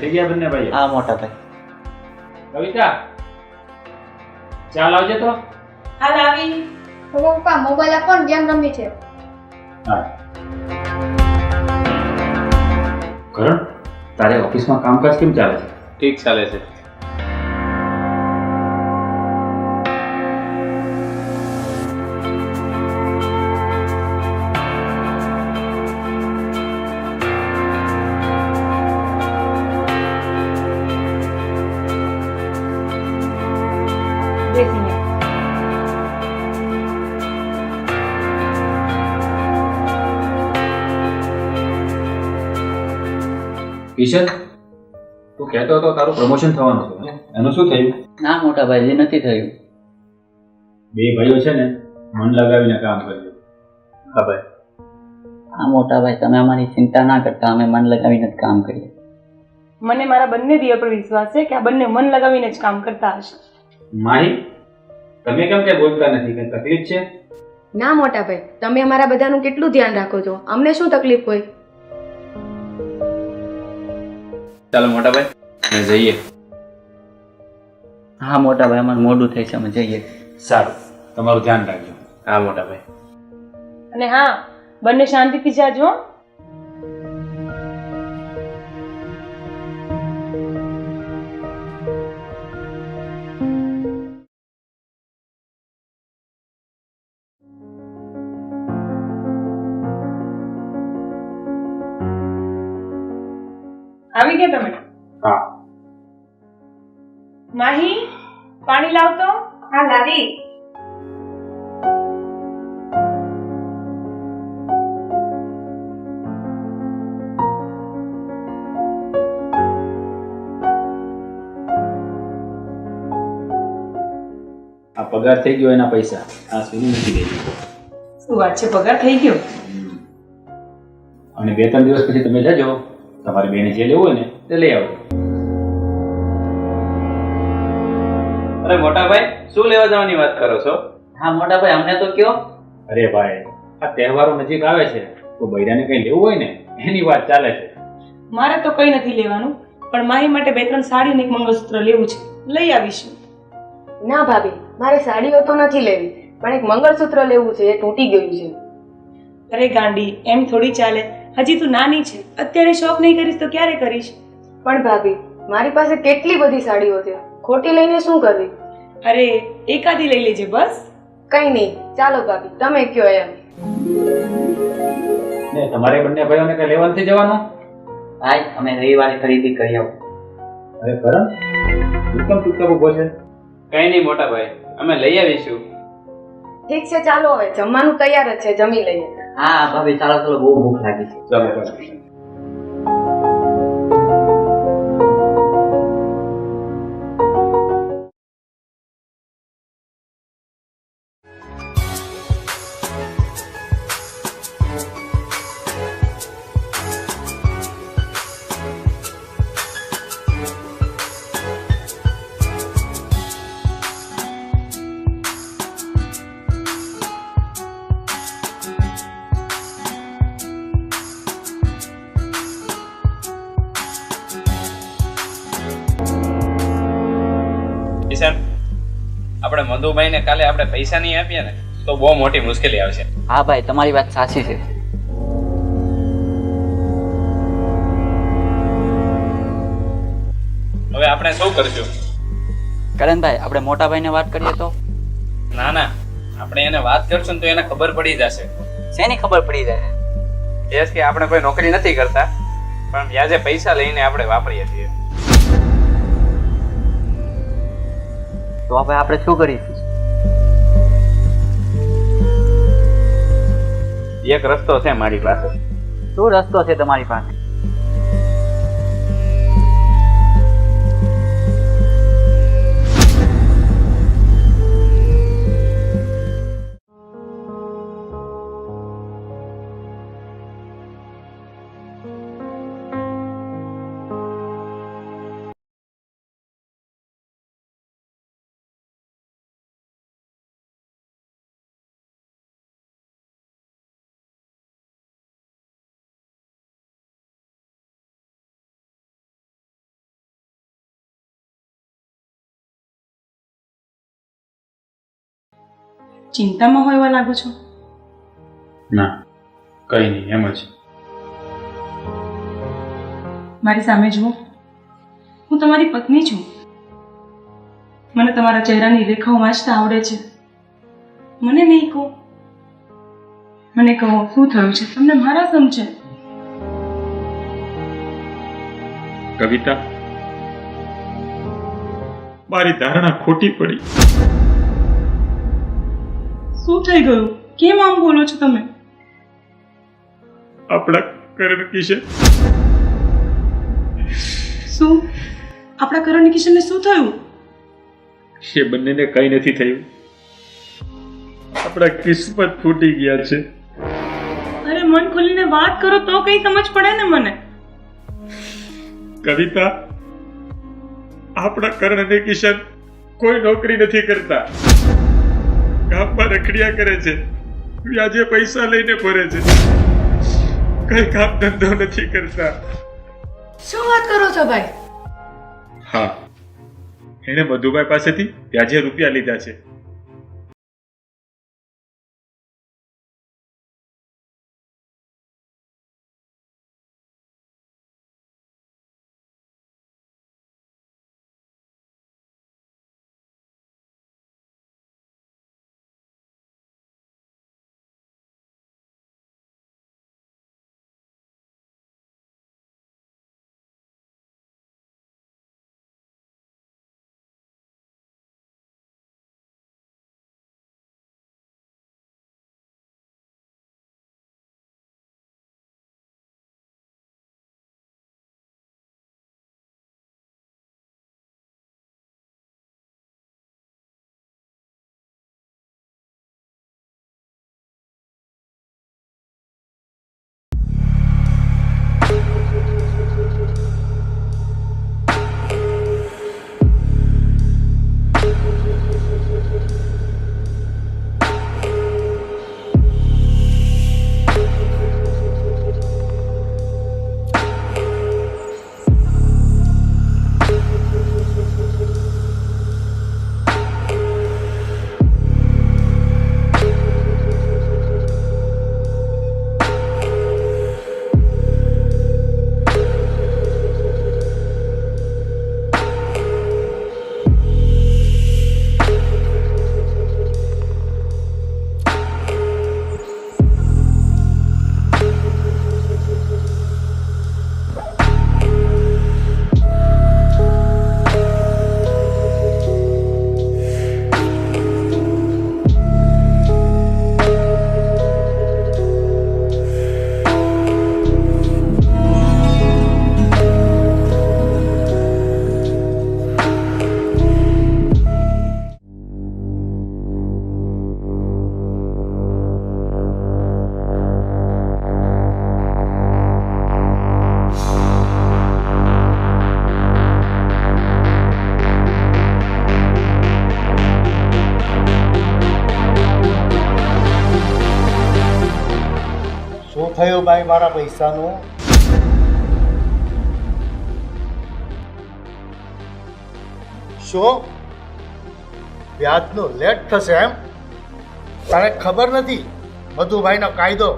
તૈયાર થઈ ગયા બંને ભાઈ હા મોટા ભાઈ. કવિતા ચાલ આવજે તો. હાલ આવી. પપ્પા મોબાઈલ આપો ને ગેમ રમવી છે. હા. કરણ તારે ઓફિસમાં કામકાજ કેમ ચાલે છે? ઠીક ચાલે છે. કિશન તું કહેતો હતો તારું પ્રમોશન થવાનું છે એનું શું થયું? ના મોટા ભાઈજી નથી થયું. બે ભાઈઓ છે ને મન લગાવીને કામ કરજો હા ભાઈ. હા મોટા ભાઈ તમે અમારી ચિંતા ના કરતા અમે મન લગાવીને જ કામ કરીએ. મને મારા બંને દિયર પર વિશ્વાસ છે કે આ બંને મન લગાવીને જ કામ કરતા હશે. માહી તમે કેમ કે બોલતા નથી? કે તકલીફ છે? ના મોટા ભાઈ તમે અમારા બધાનું કેટલું ધ્યાન રાખો છો? અમને શું તકલીફ હોય? ચાલો મોટા ભાઈ અમે જઈએ. હા મોટા ભાઈ અમારું મોડું થઈ છે અમે જઈએ. સારું તમારું ધ્યાન રાખજો. હા મોટા ભાઈ. અને હા બંને શાંતિથી જાજો હો. માહી પાણી લાવતો? હા લાવી. આ પગાર થઈ ગયો એના પૈસા. આ સુધી નથી ગઈ શું વાત છે? પગાર થઈ ગયો? અને બે ત્રણ દિવસ પછી તમે જજો તમારી બેને જે લેવું હોય ને તે લઈ આવજો. અરે મોટા ભાઈ શું લેવા જવાની વાત કરો છો? હા મોટા ભાઈ અમને તો કયો? અરે ભાઈ આ તહેવારો નજીક આવે છે તો બૈરાને કઈ લેવું હોય ને એની વાત ચાલે છે. મારે તો કંઈ નથી લેવાનું પણ માહી માટે બે ત્રણ સાડી અને એક મંગળસૂત્ર લેવું છે. લઈ આવીશું. ના ભાભી મારે સાડીઓ તો નથી લેવી પણ એક મંગળસૂત્ર લેવું છે એ તૂટી ગયું છે. અરે ગાંડી એમ થોડી ચાલે. હજી તું નાની છે અત્યારે શોખ નહીં કરીશ તો ક્યારે કરીશ? પણ ભાભી મારી પાસે કેટલી બધી સાડીઓ છે? ખોટી લઈને શું કરવી અરે એકાદી લઈ લેજે બસ. કઈ નહીં ચાલો ભાભી તમે કયો એમ. ને તમારે બંને ભાઈઓને કઈ લેવલથી જવાનું? ભાઈ અમે રવિવારે ખરીદી કરી આવું. અરે કરણ તું કેમ ચૂપચાપ ઊભો છે? કઈ નહીં મોટા ભાઈ અમે લઈ આવીશું. ઠીક છે ચાલો હવે જમવાનું તૈયાર જ છે જમી લઈએ. હા ભાભી ચાલો ચાલો બહુ ભૂખ લાગી છે. ચાલો. આપણે મધુભાઈને કાલે આપણે પૈસા નહીં આપીએ ને તો બહુ મોટી મુશ્કેલી આવશે. હા ભાઈ તમારી વાત સાચી છે. હવે આપણે શું કરશું? કરણભાઈ આપણે મોટા ભાઈને વાત કરીએ તો? ના ના. આપણે એને વાત કરશું ને તો એને ખબર પડી જશે. શેની ખબર પડી જાય? એ જ કે આપણે કોઈ નોકરી નથી કરતા પણ વ્યાજે પૈસા લઈને આપણે વાપરીએ છીએ. તો હવે આપણે શું કરીશું? એક રસ્તો છે મારી પાસે. શું રસ્તો છે તમારી પાસે? ચિંતામાં હોય એવા લાગો છો? ના કઈ નહીં એમ જ. મારી સામે જુઓ. હું તમારી પત્ની છું. મને તમારા ચહેરાની રેખાઓ વાંચતા આવડે છે. મને નહીં કહો. મને કહો શું થયું છે? તમને મારા સમ છે. કવિતા મારી ધારણા ખોટી પડી. શું થઈ ગયું? કેમ આમ બોલો છો તમે? આપણા કરણ કિશન શું? આપણા કરણ કિશનને શું થયું? એ બંનેને કંઈ નથી થયું. આપણા કિસ્મત ફૂટી ગયા છે. અરે મન ખોલીને વાત કરો તો કઈ સમજ પડે ને મને. કવિતા આપણા કરણ અને કિશન કોઈ નોકરી નથી કરતા. ગામમાં રખડિયા કરે છે. વ્યાજે પૈસા લઈને ફરે છે. કઈ કામ ધંધો નથી કરતા. શું વાત કરો છો ભાઈ? હા. એણે મધુભાઈ પાસેથી વ્યાજે રૂપિયા લીધા છે. પૈસાનું શું? વ્યાજનો લેટ થશે એમ? તને ખબર નથી? મધુભાઈનો કાયદો.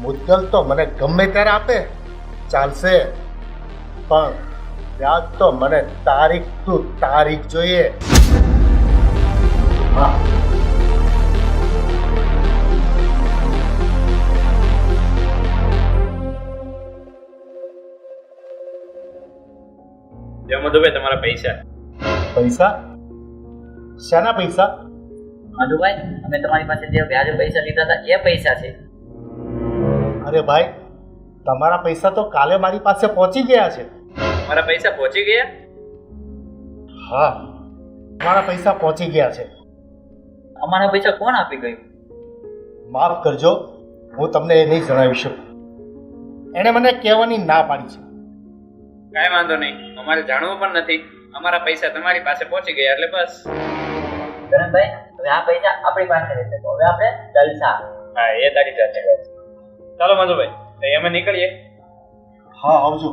મુદ્દલ તો મને ગમે ત્યારે આપે. ચાલશે. પણ વ્યાજ તો મને તારીખ ટુ તારીખ જોઈએ. હા. મધુભાઈ તમારા પૈસા. પૈસા? શાના પૈસા? મધુભાઈ અમે તમારી પાસે જે વ્યાજે પૈસા લીધા હતા એ પૈસા છે. અરે ભાઈ તમારા પૈસા તો કાલે મારી પાસે પહોંચી ગયા છે. મારા પૈસા પહોંચી ગયા? હા મારા પૈસા પહોંચી ગયા છે. અમારા પૈસા કોણ આપી ગયું? માફ કરજો હું તમને એ નહીં જણાવી શકું. એણે મને કહેવાની ના પાડી છે. કાંઈ વાંધો નહીં. અમારે જાણવું પણ નથી. અમારા પૈસા તમારી પાસે પહોંચી ગયા એટલે બસ. કરણભાઈ હવે આ પૈસા આપણી પાસે રહેશે તો હવે આપણે જલસા. હા એ તારી સાથે ચાલો મધુભાઈ તો અમે નીકળીએ. હા આવજો.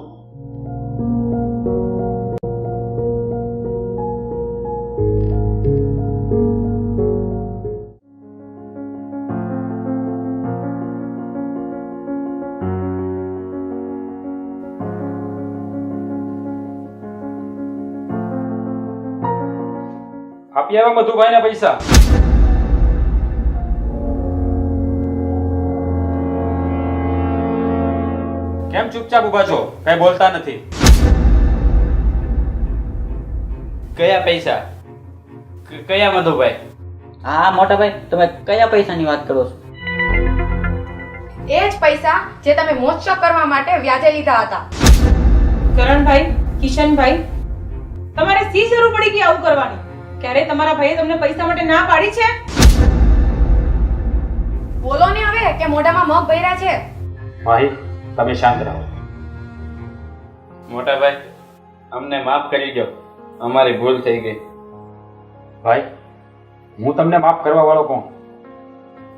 આપી આવે મધુભાઈને પૈસા. કેમ ચૂપચાપ ઊભા છો? કઈ બોલતા નથી. કયા પૈસા? કયા મધુભાઈ? હા મોટા ભાઈ તમે કયા પૈસાની વાત કરો છો? એ જ પૈસા જે તમે મોજશોખ કરવા માટે વ્યાજે લીધા હતા. કરણભાઈ કિશનભાઈ તમારે શી જરૂર પડી કે આવું કરવાની? ક્યારે તમારા ભાઈએ તમને પૈસા માટે ના પાડી છે? બોલો ને હવે કે મોઢામાં મગ ભર્યા છે. ભાઈ તમે શાંત રહો. મોટા ભાઈ અમને માફ કરી દો અમારી ભૂલ થઈ ગઈ. ભાઈ હું તમને માફ કરવા વાળો કોણ?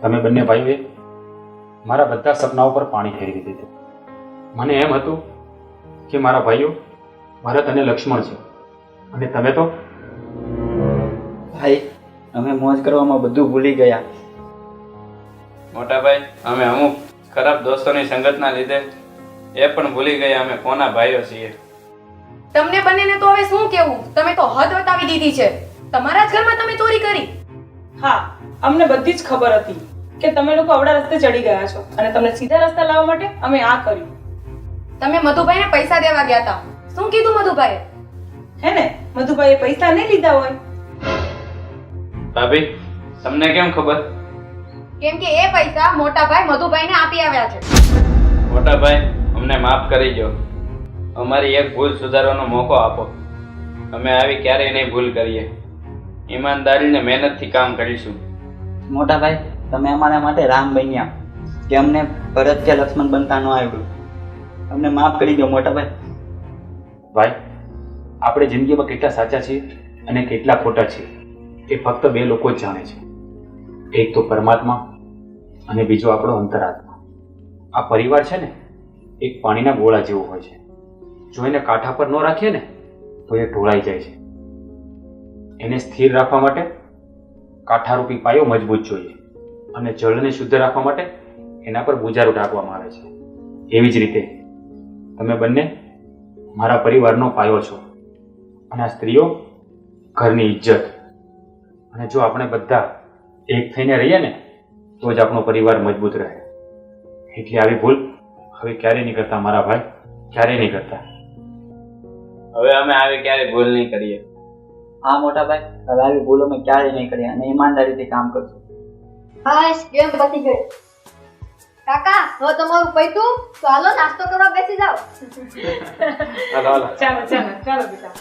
તમે બંને ભાઈઓએ મારા બધા સપનાઓ પર પાણી ફેરવી દીધું. મને એમ હતું કે મારા ભાઈઓ ભરત અને લક્ષ્મણ છે. અને તમે તો ભાઈ અમે મોજ કરવામાં બધું ભૂલી ગયા. મોટા ભાઈ અમે અમુક ખરાબ દોસ્તોની સંગતના લીધે એ પણ ભૂલી ગયા અમે કોના ભાઈઓ છીએ. તમને બંનેને તો હવે શું કેવું? તમે તો હદ બતાવી દીધી છે. તમારા જ ઘરમાં તમે ચોરી કરી. હા અમને બધી જ ખબર હતી કે તમે લોકો અવડા રસ્તે ચડી ગયા છો અને તમને સીધા રસ્તા લાવવા માટે અમે આ કર્યું. તમે મધુભાઈને પૈસા દેવા ગયા હતા. શું કીધું મધુભાઈએ? હે ને મધુભાઈએ પૈસા નહીં લીધા હોય. ભાભી તમને કેમ ખબર? કેમ કે એ પૈસા મોટા ભાઈ મધુભાઈને આપી આવ્યા છે. મોટા ભાઈ અમને માફ કરી દો. અમારી એક ભૂલ સુધારવાનો મોકો આપો. અમે આવી ક્યારેય નહીં ભૂલ કરીએ. ઈમાનદારીને મહેનતથી કામ કરીશું. મોટા ભાઈ તમે અમારા માટે રામ બન્યા. કે અમને ભરત કે લક્ષ્મણ બનતા ન આવ્યું અમને માફ કરી દો મોટા ભાઈ. ભાઈ આપણે જિંદગીમાં કેટલા સાચા છીએ અને કેટલા ખોટા છીએ. એ ફક્ત બે લોકો જ જાણે છે. એક તો પરમાત્મા અને બીજો આપણો અંતરાત્મા. આ પરિવાર છે ને, એક પાણીના ગોળા જેવો હોય છે. જો એને કાંઠા પર ન રાખીએ ને, તો એ ઢોળાઈ જાય છે. એને સ્થિર રાખવા માટે કાંઠારૂપી પાયો મજબૂત જોઈએ અને જળને શુદ્ધ રાખવા માટે એના પર ગુજારો ઢાંકવામાં આવે છે. એવી જ રીતે તમે બંને મારા પરિવારનો પાયો છો અને આ સ્ત્રીઓ ઘરની ઇજ્જત અને જો આપણે બધા એક થઈને રહીએ ને તો જ આપણો પરિવાર મજબૂત રહે. એટલે આવી ભૂલ હવે ક્યારેય નહીં કરતા મારા ભાઈ? ક્યારેય નહીં કરતા હવે અમે આવી ક્યારેય ભૂલ નહીં કરીએ. હા મોટા ભાઈ હવે આવી ભૂલો અમે ક્યારેય નહીં કરીએ અને ઈમાનદારીથી કામ કરશું. હા કેમ પતી ગઈ. કાકા હવે તમારું પૈતું? તો હાલો નાસ્તો કરવા બેસી જાઓ. હાલો હાલો. ચાલો ચાલો ચાલો બેટા.